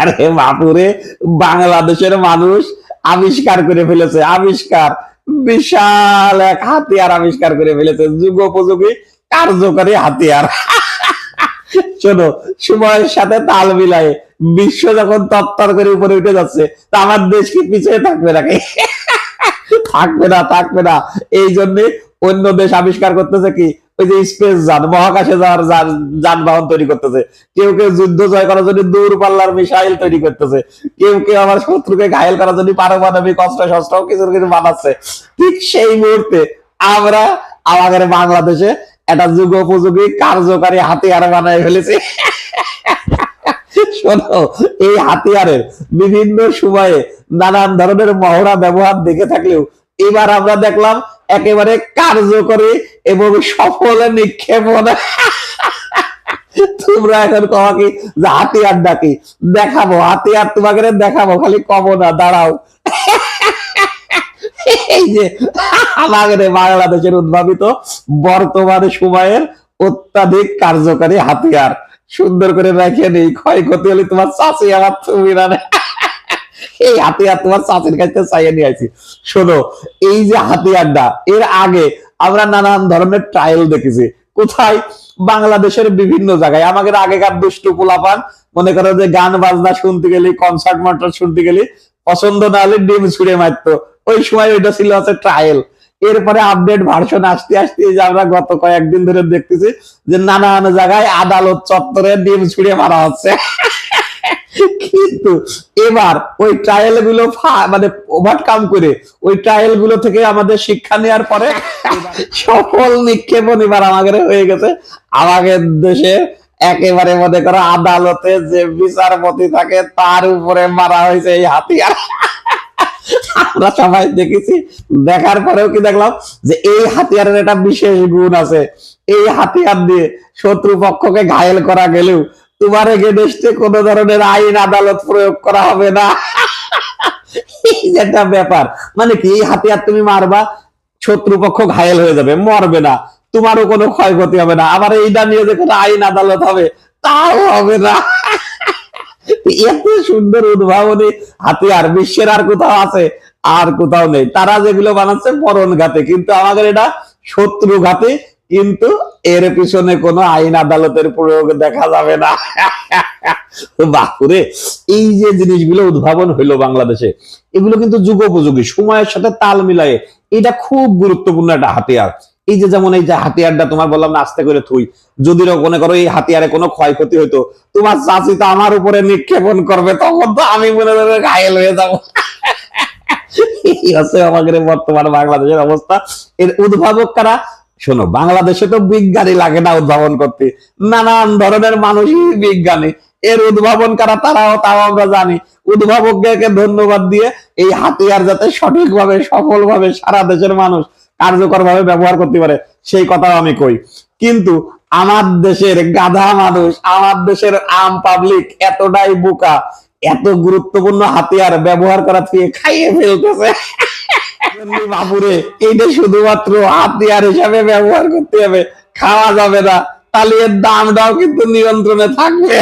আরে বাপুরে, বাংলাদেশের মানুষ আবিষ্কার করে ফেলেছে, আবিষ্কার। বিশাল এক হাতিয়ার আবিষ্কার করে ফেলেছে, যুগোপযোগী কার্যকরী হাতিয়ার। শোনো, সময়ের সাথে তাল মিলায়ে বিশ্ব যখন তত্তর করে উপরে উঠে যাচ্ছে, তা আমার দেশ কি পিছিয়ে থাকবে নাকি? থাকবে না থাকবে না। এই জন্য অন্য দেশ আবিষ্কার করতেছে কি? ওই যে স্পেস যান, মহাকাশে যাওয়ার যানবাহন তৈরি করতেছে। কেউ কেউ যুদ্ধ জয় করার জন্য দূর পাল্লার মিসাইল তৈরি করতেছে। কেউ কেউ আমার শত্রুকে ঘায়েল করার জন্য পারমাণবিক অস্ত্র, শস্ত্র কিছু কিছু বানাচ্ছে। ঠিক সেই মুহূর্তে আমরা আমাদের বাংলাদেশে একটা যুগ উপযোগী কার্যকারী হাতিয়ার বানায় ফেলেছি। শোনো, এই হাতিয়ারের বিভিন্ন সময়ে নানান ধরনের মহড়া, ব্যবহার দেখে থাকলেও এবার আমরা দেখলাম একেবারে কার্যকরী এবং সফল নিক্ষেপণ তোমরা এখন কি যে হাতিয়ার ডাকি দেখাবো, হাতিয়ার তোমাকে দেখাবো, খালি কব না, দাঁড়াও। এই যে আমাদের বাংলাদেশের উদ্ভাবিত বর্তমান সময়ের অত্যাধিক কার্যকারী হাতিয়ার। সুন্দর করে রেখে নেই, ক্ষয়ক্ষতি হলে তোমার চাষি আমার তুমি না এই হাতিয়ার তোমার চাষির কাছে চাইয়ে নিয়ে আসি শোনো, এই যে হাতিয়ারটা, এর আগে আমরা নানান ধরনের ট্রায়াল দেখেছি। কোথায়? বাংলাদেশের বিভিন্ন জায়গায়। আমাদের আগেকার দুষ্টু পোলাপান, মনে করো যে গান বাজনা শুনতে গেলি কনসার্ট মন্টার্ট শুনতে গেলি, পছন্দ না হলে ডিম ছুড়ে মারতো। ওই সময় ওইটা ছিল হচ্ছে ট্রায়াল এরপরে আপডেট ভার্সন আসতে আসতে যে আমরা গত কয়েকদিন ধরে দেখতেছি যে নানান জায়গায় আদালত চত্বরে ডিম ছুড়ে মারা হচ্ছে। কিন্তু এবার ওই ট্রায়ালগুলো মানে ওভারকাম করে ওই ট্রায়ালগুলো থেকে আমাদের শিক্ষা নেওয়ার পরে সফল নিক্ষেপণ এবার আমাদের হয়ে গেছে। আমাদের দেশে একেবারে মনে করো আদালতে যে বিচারপতি থাকে তার উপরে মারা হয়েছে এই হাতিয়ার। আমরা সবাই দেখেছি। দেখার পরেও কি দেখলাম যে এই হাতিয়ারের একটা বিশেষ গুণ আছে। এই হাতিয়ার দিয়ে শত্রু পক্ষকে ঘায়েল করা গেলেও তোমার এগেনস্টে কোন ধরনের আইন আদালত প্রয়োগ করা হবে না। এই যে একটা ব্যাপার। মানে কি, এই হাতিয়ার তুমি মারবা শত্রুপক্ষ ঘায়েল হয়ে যাবে, মরবে না। তোমারও কোনো ক্ষয়ক্ষতি হবে না। আবার এইটা নিয়ে যে কোনো আইন আদালত হবে, তাও হবে না। এত সুন্দর উদ্ভাবনী হাতিয়ার, বিশ্বের আর কোথাও আছে, আর কোথাও নেই। তারা যেগুলো বানাচ্ছে পরন ঘাতে, কিন্তু আমাদের এটা শত্রু ঘাতে, কিন্তু এর পিছনে কোনো আইন আদালতের প্রয়োগ দেখা যাবে না। বাপুরে, এই যে জিনিসগুলো উদ্ভাবন হইল বাংলাদেশে, এগুলো কিন্তু যুগোপযোগী, সময়ের সাথে তাল মিলায়ে। এটা খুব গুরুত্বপূর্ণ একটা হাতিয়ার। এই যে যেমন এই যে হাতিয়ারটা তোমার বললাম না, আস্তে করে থুই। যদি মনে করো এই হাতিয়ারে কোনো ক্ষয়ক্ষতি হইতো, তোমার চাচি তো আমার উপরে নিক্ষেপণ করবে, তখন তো আমি মনে করবে ঘায়েল হয়ে যাব। আমাদের বর্তমান বাংলাদেশের অবস্থা। এর উদ্ভাবক কারা? শোনো, বাংলাদেশে তো বিজ্ঞানী লাগে না উদ্ভাবন করতে। নানান ধরনের মানুষই বিজ্ঞানী। এর উদ্ভাবন কারা, তারাও তাও আমরা জানি। উদ্ভাবককে ধন্যবাদ দিয়ে এই হাতিয়ার যাতে সঠিকভাবে, সফলভাবে সারা দেশের মানুষ কার্যকর ভাবে ব্যবহার করতে পারে, সেই কথাও আমি কই। কিন্তু আমার দেশের গাধা মানুষ, আমার দেশের আম পাবলিক এতটাই বোকা, এত গুরুত্বপূর্ণ হাতিয়ার ব্যবহার করা থেকে খাইয়ে ফেলতেছে। এমনি বাবুরে, এইটা শুধুমাত্র হাতিয়ার হিসাবে ব্যবহার করতে হবে, খাওয়া যাবে না, তাহলে এর দামটাও কিন্তু নিয়ন্ত্রণে থাকবে।